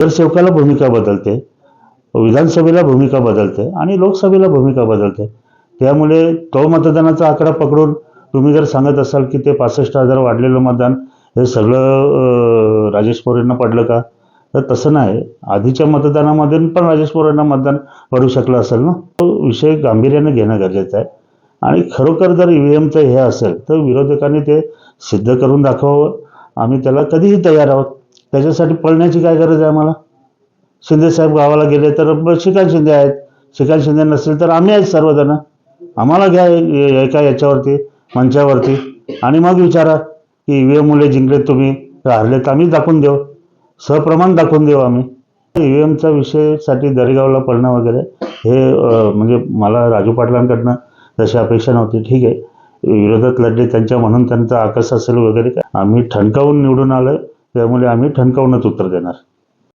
नगरसेवकाला भूमिका बदलते विधानसभेला भूमिका बदलते आणि लोकसभेला भूमिका बदलते. त्यामुळे तो मतदानाचा आकडा पकडून तुम्ही जर सांगत असाल की ते पासष्ट हजार वाढलेलं मतदान हे सगळं राजेश पोरेंना पडलं का? तर तसं नाही. आधीच्या मतदानामध्ये पण राजेश पोरेंना मतदान पडू शकलं असेल ना? तो विषय गांभीर्याने घेणं गरजेचं आहे. आणि खरोखर जर ईव्हीएमचं हे असेल तर विरोधकांनी ते सिद्ध करून दाखवावं. आम्ही त्याला कधीही तयार आहोत. त्याच्यासाठी पळण्याची काय गरज आहे आम्हाला? शिंदे साहेब गावाला गेले तर श्रीकांत शिंदे आहेत. श्रीकांत शिंदे नसेल तर आम्ही आहेत सर्वजण. आम्हाला घ्या एका याच्यावरती मंचावरती? आणि मग विचारा की ईव्हीएम मुले जिंकले तुम्ही हरले तर आम्ही दाखवून देऊ. सप्रमाण दाखवून देऊ आम्ही. ईव्हीएमचा विषयसाठी दरेगावला पडणं वगैरे हे म्हणजे मला राजू पाटलांकडनं तशी अपेक्षा नव्हती. ठीक आहे. विरोधात लढले त्यांच्या म्हणून त्यांचा आकस असेल वगैरे काय? आम्ही ठणकावून निवडून आलोय. त्यामुळे आम्ही ठणकावूनच उत्तर देणार.